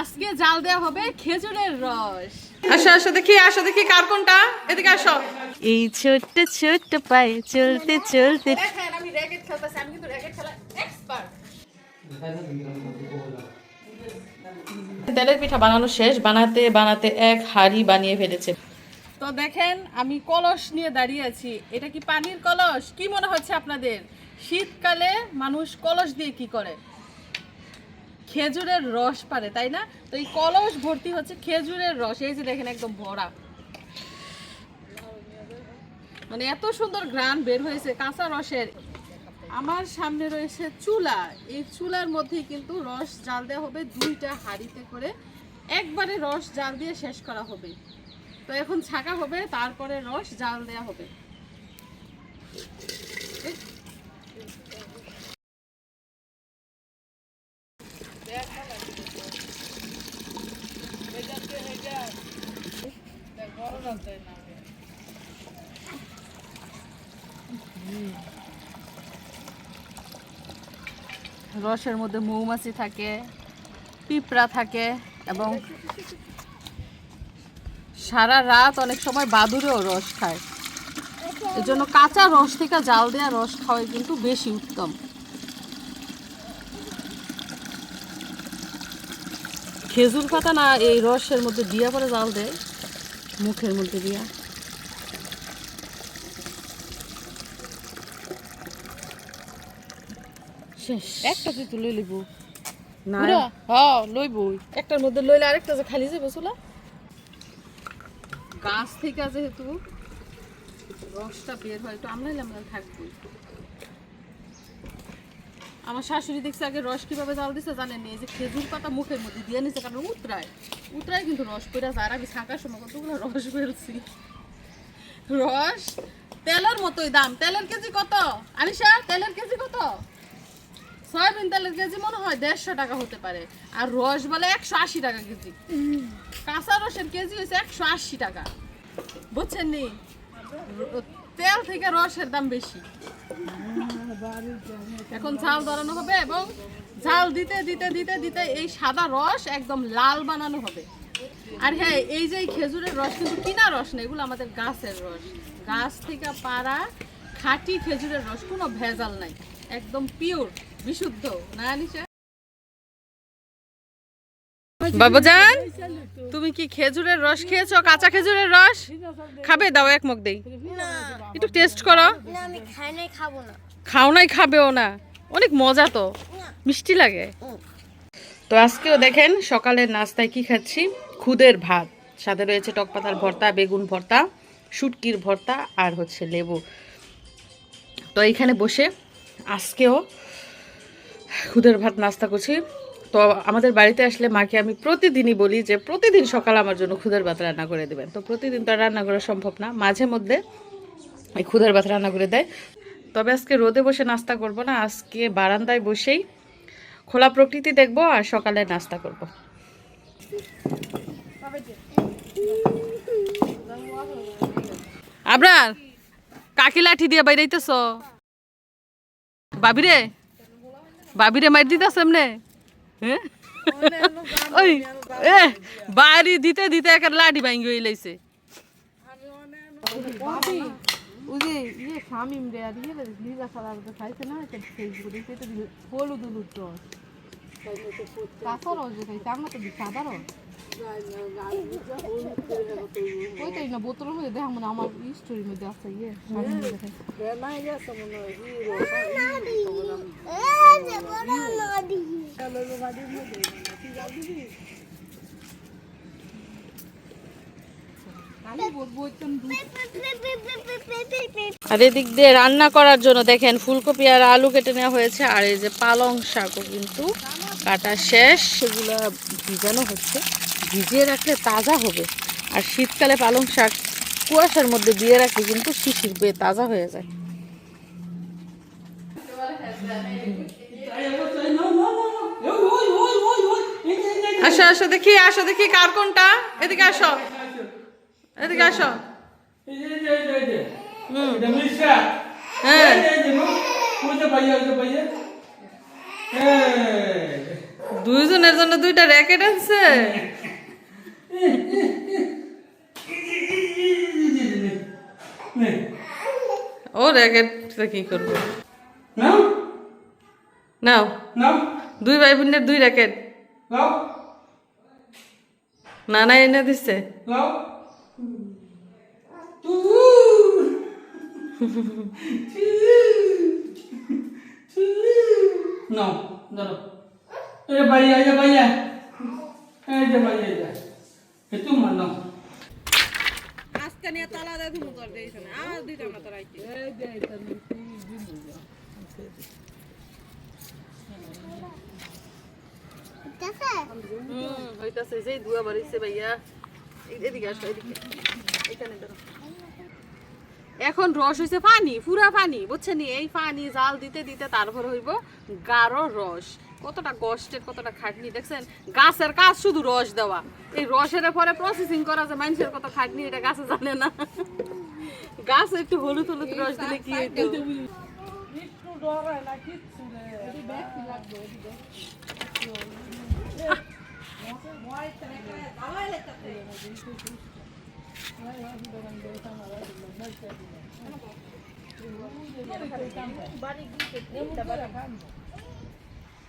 আজকে জাল দেওয়া হবে খেজুরের রস। আসো আসো দেখি আসো দেখি কার কোনটা? এদিকে আসো। এই ছোট্ট ছোট্ট পায়ে চলতে চলতে। আমি র্যাকেট খেলতেছি আমি কিন্তু র্যাকেট খেলা এক্সপার্ট তেলের পিঠা বানানো শেষ বানাতে বানাতে এক হাড়ি বানিয়ে ফেলেছে। তো দেখেন আমি কলস নিয়ে দাঁড়িয়ে আছি। এটা কি পানির কলস? কি মনে হচ্ছে আপনাদের? শীতকালে মানুষ কলস দিয়ে কি করে? খেজুরের রস পারে, তাই না? তো এই কলস ভর্তি হচ্ছে খেজুরের রস, এই যে দেখেন একদম ভরা। মানে এত সুন্দর গ্রান বের হয়েছে, কাঁচা রসের। আমার সামনে রয়েছে চুলা। এই চুলার মধ্যে কিন্তু রস জাল দেওয়া হবে, দুইটা হাঁড়িতে করে। একবারে রস জাল দিয়ে শেষ করা হবে। তো এখন ছাকা হবে, তারপরে রস জাল দেওয়া হবে। রসের মধ্যে মৌমাছি থাকে, পিঁপড়া থাকে এবং সারা রাত অনেক সময় বাদুরেও রস খায়। এই জন্য কাঁচা রস থেকে জাল দেওয়া রস খাওয়াই কিন্তু বেশি উত্তম। খেজুর পাতা না, এই রসের মধ্যে দিয়া পরে জাল দেয়, মুখের মধ্যে দিয়া। শেষ। একটা তুই লই লিবু না হ্যাঁ লইবই। একটার মধ্যে লইলে আরেকটা যে খালি যাবে চুলা। গাছ থেকে যেহেতু রসটা বের হয় একটু আমলাই আমলাই থাকবে। আমার শাশুড়ি দেখছে আগে রস কীভাবে জাল দিছে জানেন এই যে খেজুর পাতা মুখের মধ্যে দিয়ে নিছে কারণ উতরায়। উতরায় কিন্তু রস পেরা যায়। আর আমি থাকার সময় কতগুলো রস বেরছি রস তেলের মতোই দাম। তেলের কেজি কত? আনিশা তেলের কেজি কত? সয়াবিন তেলের কেজি মনে হয় দেড়শো টাকা হতে পারে, আর রস বলে একশো আশি টাকা কেজি। কাঁচা রসের কেজি হয়েছে একশো আশি টাকা। বুঝছেন নি? তেল থেকে রসের দাম বেশি। এখন ঝাল ধরানো হবে এবং ঝাল দিতে দিতে দিতে দিতে এই সাদা রস একদম লাল বানানো হবে। আর হ্যাঁ এই যে খেজুরের রস কিন্তু কিনা রস না, এগুলো আমাদের গাছের রস। গাছ থেকে পাড়া খাঁটি খেজুরের রস, কোনো ভেজাল নাই। একদম পিওর বিশুদ্ধ। না নিশা? বাবাজান তুমি কি খেজুরের রস খেয়েছো? কাঁচা খেজুরের রস? খাবে? দাও এক মুখ দেই। একটু টেস্ট করো। না আমি খাই নাই খাব না। খাও নাই খাবেও না। অনেক মজা তো। মিষ্টি লাগে। তো আজকেও দেখেন সকালের নাস্তায় কি খাচ্ছি? খুদের ভাত। সাথে রয়েছে টক পাতার ভর্তা বেগুন ভর্তা শুটকির ভর্তা আর হচ্ছে লেবু। তো এইখানে বসে আজকেও খুদের ভাত নাস্তা করছি। তো আমাদের বাড়িতে আসলে মাকে আমি প্রতিদিনই বলি যে প্রতিদিন সকাল আমার জন্য খুদের ভাত রান্না করে দেবেন। তো প্রতিদিন তো রান্না করা সম্ভব না। মাঝে মধ্যে এই খুদের ভাত রান্না করে দেয়। তবে আজকে রোদে বসে নাস্তা করব না, আজকে বারান্দায় বসেই খোলা প্রকৃতি দেখব আর সকালে নাস্তা করব। আবরার, কাকি লাঠি দিয়ে বাইরাইতেছ? বাবিরে? বাবিরে মার দিতে এমনে? হ্যাঁ? ওই, এ, বাড়ি দিতে দিতে একটা লাঠি ভাঙ্গি হয়ে লাইছে। ইয়ে ইয়ে হলুদ হলুদ রস। কাঁচা রস খাইছে, আমরা তো সাদা না বোতলের মধ্যে দেখা মানে আমার স্টোরির মধ্যে আছে ইয়ে আর এদিক দিয়ে রান্না করার জন্য দেখেন, ফুলকপি আর আলু কেটে নেওয়া হয়েছে। আর এই যে পালং শাকও কিন্তু কাটা শেষ। সেগুলো ভিজানো হচ্ছে। ভিজিয়ে রাখলে তাজা হবে। আর শীতকালে পালং শাক কুয়াশার মধ্যে দিয়ে রাখলে কিন্তু শিশির বেয়ে তাজা হয়ে যায়। আসো আসো দেখি আসো দেখি কার কোনটা? এদিকে আসো। এদিকে আসো। হ্যাঁ। দুইজনের জন্য দুইটা র্যাকেট আছে ও র্যাকেট কি করব? নাও। নাও। নাও। দুই ভাই বোনের দুই র্যাকেট নানা এনে দিচ্ছে নাও। ধরো। এ ভাইয়া এ ভাইয়া। এই যে ভাইয়া এই যে এ তোমার নাও হুম হইতাছে। সেই দুয়া বাড়িছে ভাইয়া এদিকে আসো এদিকে। এখানে ধরো। এখন রস হইছে পানি পুরা পানি বুঝছেন? এই পানি জাল দিতে দিতে তারপর হইব গাঢ় রস। কতটা কষ্টের কতটা খাটনি। দেখছেন গাছের কাজ শুধু রস দেওয়া। এই রসের পরে প্রসেসিং করা যে মানুষের কত খাটনি এটা গাছে জানে না। গাছ একটু হলুদ হলুদ রস দিলে কি হইতো?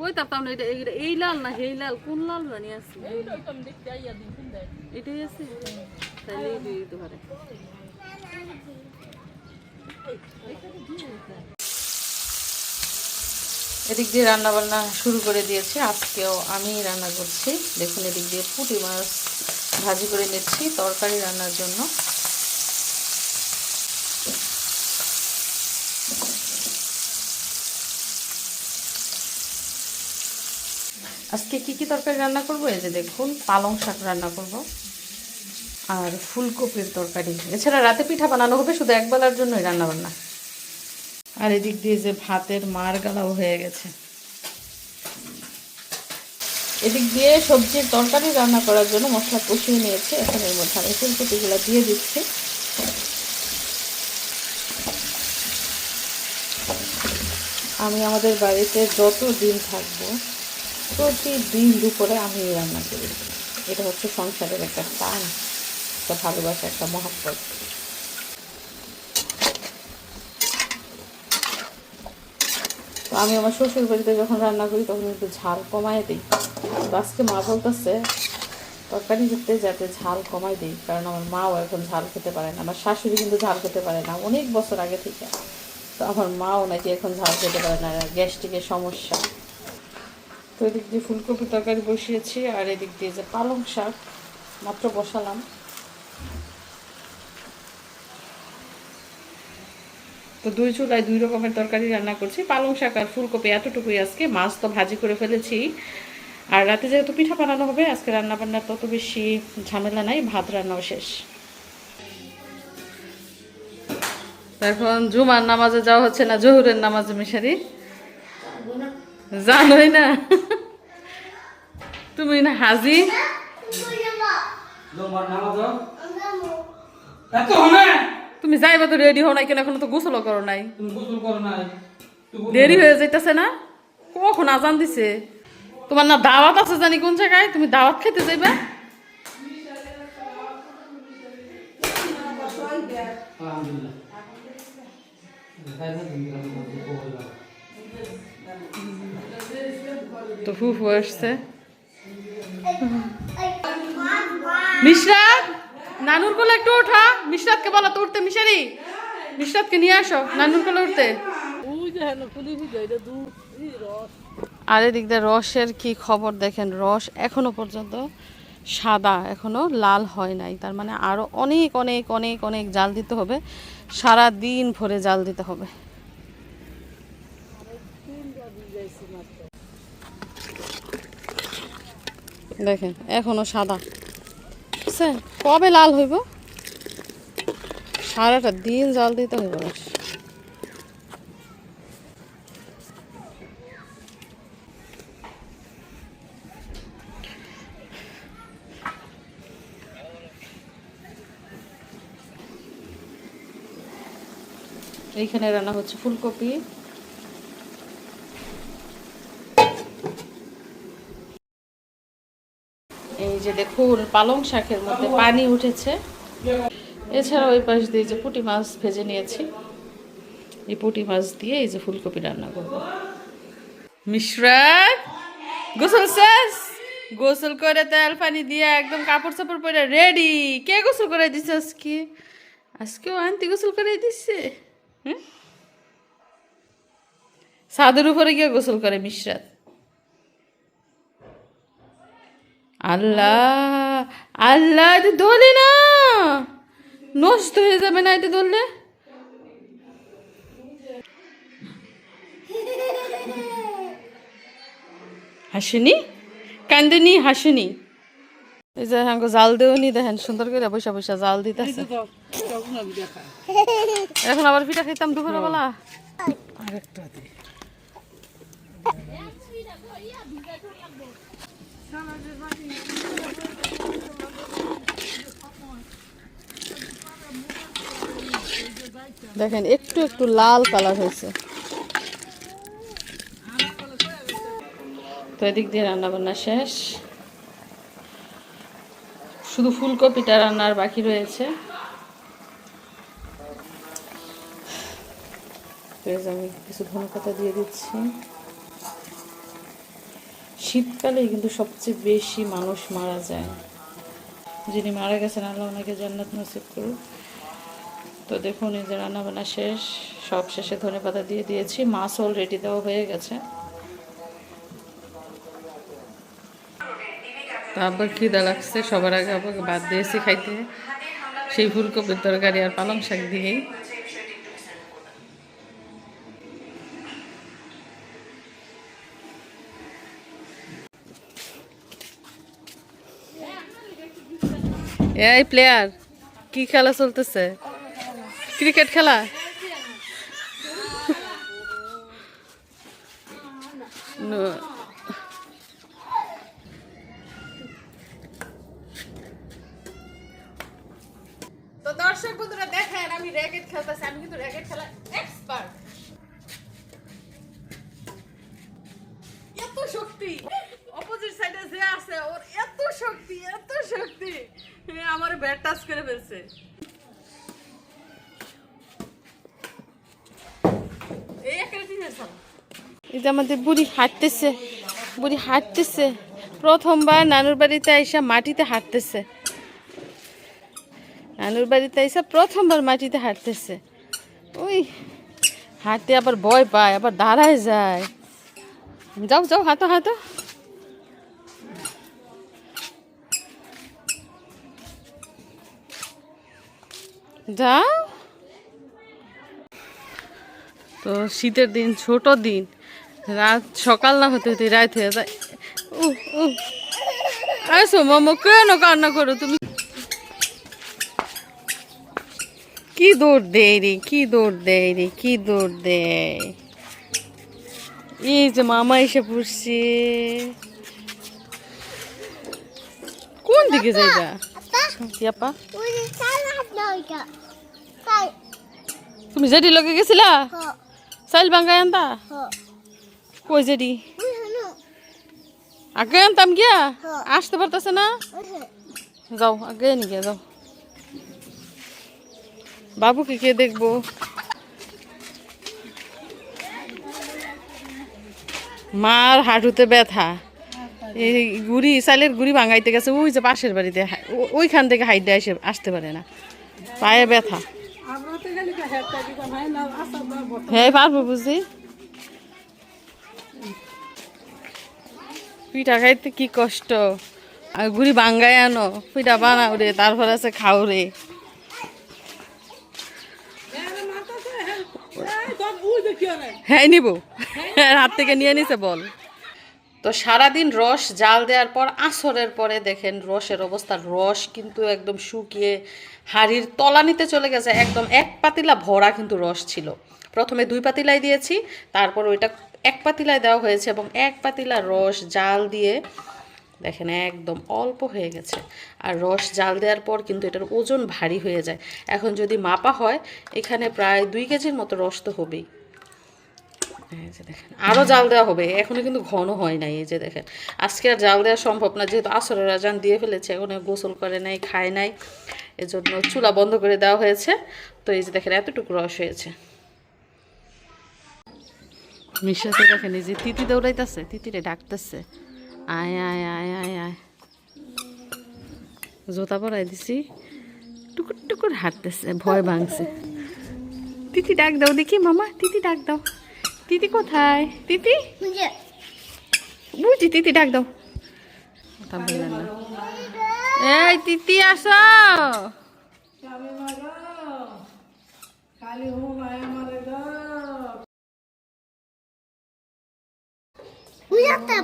ওই তারতাম না এটা এই লাল না, এই লাল, কোন লাল জানি আছে? এটাই আছে? তাহলে এই দিতে পারে। এদিক দিয়ে রান্না বান্না শুরু করে দিয়েছে। আজকেও আমি রান্না করছি। দেখুন এদিক দিয়ে পুঁটি মাছ ভাজি করে নিচ্ছি তরকারি রান্নার জন্য। আজকে কি কি তরকারি রান্না করব? এই যে দেখুন, পালং শাক রান্না করব আর ফুলকপির তরকারি। এছাড়া রাতে পিঠা বানানো হবে, শুধু একবেলার জন্যই রান্না বান্না আর এদিক দিয়ে যে ভাতের মার গালাও হয়ে গেছে। এদিক দিয়ে সবজির তরকারি রান্না করার জন্য মশলা কষিয়ে নিয়েছে। এখন এর মধ্যে আমি ফুলকপিগুলো দিয়ে দিচ্ছি। আমি আমাদের বাড়িতে যত দিন থাকব প্রতিদিন দুপুরে আমি রান্না করি। এটা হচ্ছে সংসারের একটা টান একটা ভালোবাসা, একটা মহাব্বত। তো আমি আমার শ্বশুর বাড়িতে যখন রান্না করি, তখন একটু ঝাল কমায় দিই। আজকে মা বলতেছে, তরকারি করতে যাতে ঝাল কমায় দিই, কারণ আমার মাও এখন ঝাল খেতে পারে না। আমার শাশুড়ি কিন্তু ঝাল খেতে পারে না, অনেক বছর আগে থেকে। তো আমার মাও নাকি এখন ঝাল খেতে পারে না, গ্যাস্ট্রিকের সমস্যা। তো এদিক দিয়ে ফুলকপি তরকারি বসিয়েছি, আর এদিক দিয়ে যে পালং শাক, মাত্র বসালাম। তো দুই চুলায় দুই রকমের তরকারি রান্না করছি, পালং শাক আর ফুলকপি এতটুকুই আজকে, মাছ তো ভাজি করে ফেলেছি। আর রাতে যেহেতু পিঠা বানানো হবে, আজকে রান্না বান্নার তত বেশি ঝামেলা নাই, ভাত রান্নাও শেষ। এখন জুমার নামাজে যাওয়া হচ্ছে না, জহুরের নামাজে মিশারি। জানোই না। তুমি না হাজি? হনে তুমি যাইবা তো রেডি হও নাই কেন? এখনও তো গোসলও করো নাই। তুমি গোসল করো নাই। দেরি হয়ে যাইতেছে না? কখন আজান দিছে? তোমার না দাওয়াত আছে জানি কোন জায়গায়? তুমি দাওয়াত খেতে যাইবা? আলহামদুলিল্লাহ। তো ফুফু আসছে। মিশরাত নানুর কোলে একটু ওঠা। মিশরাতকে বলো, তো উঠতে মিশারি? মিশরাতকে নিয়ে আসো, নানুর কোলে উঠতে। আর এদিক দিয়ে রসের কি খবর দেখেন? রস এখনও পর্যন্ত সাদা, এখনও লাল হয় নাই। তার মানে আরও অনেক অনেক অনেক অনেক জাল দিতে হবে। সারা দিন ভরে জাল দিতে হবে। দেখেন, এখনও সাদা। কবে লাল হইব? সারাটা দিন জল দিতে না। এইখানে রান্না হচ্ছে ফুলকপি। যে দেখুন, পালং শাকের মধ্যে পানি উঠেছে। এছাড়া ওই পাশ দিয়ে যে পুঁটি মাছ ভেজে নিয়েছি। এই পুঁটি মাছ দিয়ে এই যে ফুলকপি রান্না করব। মিশ্রাত গোসল শেষ? গোসল করে তেল পানি দিয়ে একদম কাপড় চাপড় পরে রেডি। কে গোসল করে দিছে আজকে? আজকেও আন্টি গোসল করে দিচ্ছে হুম? সাদের উপরে গিয়ে গোসল করে মিশ্রাত। আল্লাহ আল্লাহ এটা ধরলে না। নষ্ট হয়ে যাবে না এটা ধরলে হাসিনি? কান্দিনি হাসিনি। এই যে হাঙ্গো জাল দেওনি দেখেন সুন্দর করে বৈশা বৈশা জাল দিতেছে। এখন আবার পিঠা খাইতাম দেখেন, একটু একটু লাল কালার হয়েছে। তো এদিক দিয়ে রান্না বান্না শেষ। শুধু ফুলকপিটা রান্নার বাকি রয়েছে। আমি কিছু ধনে দিয়ে দিচ্ছি। শীতকালেই কিন্তু সবচেয়ে বেশি মানুষ মারা যায়। যিনি মারা গেছেন, আল্লাহ ওনাকে জান্নাত নসিব করুক। তো দেখুন, এই যে রান্না বান্না শেষ, সব শেষে ধনে পাতা দিয়ে দিয়েছি। মাছ অলরেডি দেওয়া হয়ে গেছে। তারপর খিদা লাগছে, সবার আগে আবার বাদ দিয়েছি খাইতে। সেই ফুলকপির তরকারি আর পালং শাক দিয়েই। এই প্লেয়ার কি খেলা চলতেছে ক্রিকেট খেলা. তো দর্শক বন্ধুরা দেখেন, আমি র্যাকেট খেলতেছি, আমি কিন্তু র্যাকেট খেলা এক্সপার্ট এত শক্তি অপোজিট সাইডে যে আছে ওর এত শক্তি এত শক্তি এ আমার ব্যাট টাচ করে ফেলছে এই একটা টিমের খেলা এই যে আমাদের বুড়ি হাঁটতেছে বুড়ি হাঁটতেছে। প্রথমবার নানুর বাড়িতে আইসা মাটিতে হাঁটতেছে। নানুর বাড়িতে আইসা প্রথমবার মাটিতে হাঁটতেছে। ওই হাঁটতে আবার ভয় পায়, আবার দাঁড়ায় যায়। যাও যাও, হাঁটো হাঁটো। যাও। তো শীতের দিন, ছোট দিন। রাত সকাল না হতে হতে রাত হয়ে যায়। আসো মামা কেন কান্না করো তুমি? কি দৌড় দেয় রে কি দৌড় দেয় রে কি দৌড় দেয়? এই যে মামা এসে পড়ছে। কোন দিকে যাইবা? কি আপা। ওই যে চাল হাত না ওইটা। তাই তুমি যেটি লগে গেছিলা? হ। চাইল বাঙ্গাই আনতা? কই হলো আগে আনতাম গিয়া। আসতে পারতেছে না? যাও আগে নি গিয়া যাও। বাবুকে কে দেখব। মার হাঁটুতে ব্যথা। এই গুড়ি চালের গুড়ি ভাঙাইতে গেছে ওই যে পাশের বাড়িতে ওইখান থেকে হাইটে এসে আসতে পারে না। পায়ে ব্যথা। হ্যাঁ পারব বুঝি। পিঠা খাইতে কি কষ্ট? আর গুড়ি বাঙ্গায় আনো, পিঠা বানাও রে, তারপর আছে খাও রে। হ্যাঁ নিব। হাত থেকে নিয়ে নিছে, বল। তো সারাদিন রস, জাল দেওয়ার পর, আসরের পরে দেখেন রসের অবস্থা, রস কিন্তু একদম শুকিয়ে হাড়ির তলানিতে চলে গেছে। একদম এক পাতিলা ভরা কিন্তু রস ছিল। প্রথমে দুই পাতিলাই দিয়েছি, তারপর ওইটা এক পাতিলায় দেওয়া হয়েছে এবং এক পাতিলা রস জাল দিয়ে, দেখেন একদম অল্প হয়ে গেছে। আর রস জাল দেওয়ার পর কিন্তু এটার ওজন ভারী হয়ে যায়। এখন যদি মাপা হয়, এখানে প্রায় দুই কেজির মতো রস তো হবেই। দেখেন আরও জাল দেওয়া হবে। এখনও কিন্তু ঘন হয় নাই, এই যে দেখেন। আজকে আর জাল দেওয়া সম্ভব না, যেহেতু আসরের আজান দিয়ে ফেলেছে, এখনও গোসল করে নাই, খায় নাই, এজন্য চুলা বন্ধ করে দেওয়া হয়েছে। তো এই যে দেখেন, এতটুকু রস হয়েছে। মিশাতে দেখেন এই যে তিতি দৌড়াইতেছে তিতিরে ডাকতেছে। আয় আয় আয় আয় আয়। জোতা পরাই দিছি টুকুর টুকুর হাঁটতেছে ভয় ভাঙছে। তিতি ডাক দাও দেখি মামা তিতি ডাক দাও। তিতি কোথায়? তিতি? বুঝে। বুঝি তিতি ডাক দাও। কথা বললেন না। এই তিতি আসো।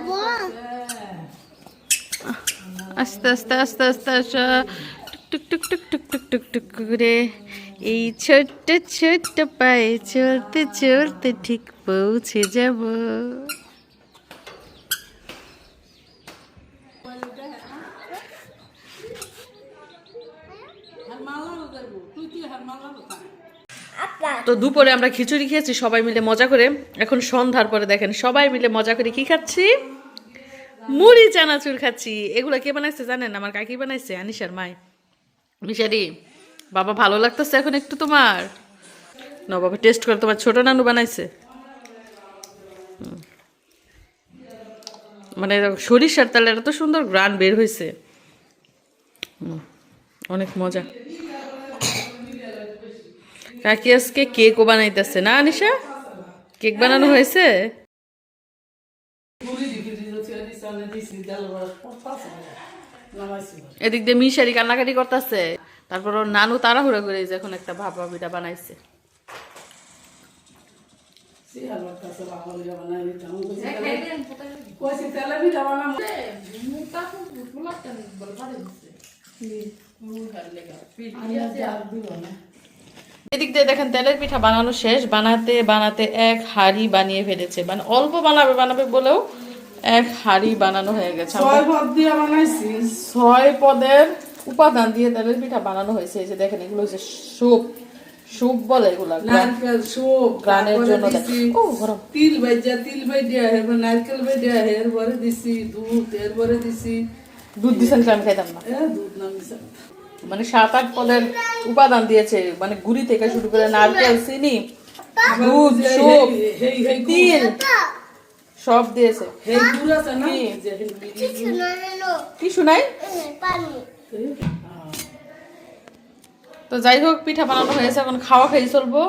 বল আস্তে আস্তে আস্তে আস্তে আসো টুক টুক টুক টুক টুক টুক টুক করে। এই ছোট্ট ছোট্ট পায়ে চলতে চলতে ঠিক পৌঁছে যাব। তো দুপুরে আমরা খিচুড়ি খেয়েছি, সবাই মিলে মজা করে। এখন সন্ধ্যার পরে দেখেন, সবাই মিলে মজা করে কি খাচ্ছি? মুড়ি, চানাচুর খাচ্ছি। এগুলো কে বানাইছে জানেন? আমার কাকি বানাইছে, আনিশার মাই। মিশারি বাবা ভালো লাগতেছে এখন একটু তোমার? না, বাবা টেস্ট করে তোমার ছোট নানু বানাইছে। মানে সরিষার তেলের এত সুন্দর গ্রান বের হয়েছে অনেক মজা। কাকি আজকে কেকও বানাইতেছে। না, আনিশা? কেক বানানো হয়েছে? এদিক দিয়ে মিশারি কান্নাকাটি করতেছে। তারপর ওর নানু তাড়াহুড়ো করে যে এখন একটা ভাপা পিঠা বানাইছে। এদিক দিয়ে দেখেন তেলের পিঠা বানানো শেষ। বানাতে বানাতে এক হাড়ি বানিয়ে ফেলেছে। মানে অল্প বানাবে বানাবে বলেও এক হাড়ি বানানো হয়ে গেছে। ছয় ভাত দিয়ে বানাইছি। ছয় পদের উপাদান দিয়ে তেলের পিঠা বানানো হয়েছে। এই যে দেখেন এগুলো হচ্ছে স্যুপ। স্যুপ বলে এগুলা। নারকেল সুপ গ্রানের জন্য ও, গরম। তিল ভাজা তিল ভাজা এরপর নারকেল ভাজা এরপরে দিছি দুধ এরপরে দিছি দুধ দিছেন আমি খাইতাম না? দুধ নামিছে মানে সাত আট পদের উপাদান দিয়েছে। মানে গুড়ি থেকে শুরু করে নারকেল চিনি দুধ সুপ তিল সব দিয়েছে। কি? শুনাই তো যাই হোক পিঠা বানানো হয়েছে এখন খাওয়া খেয়ে চলবো।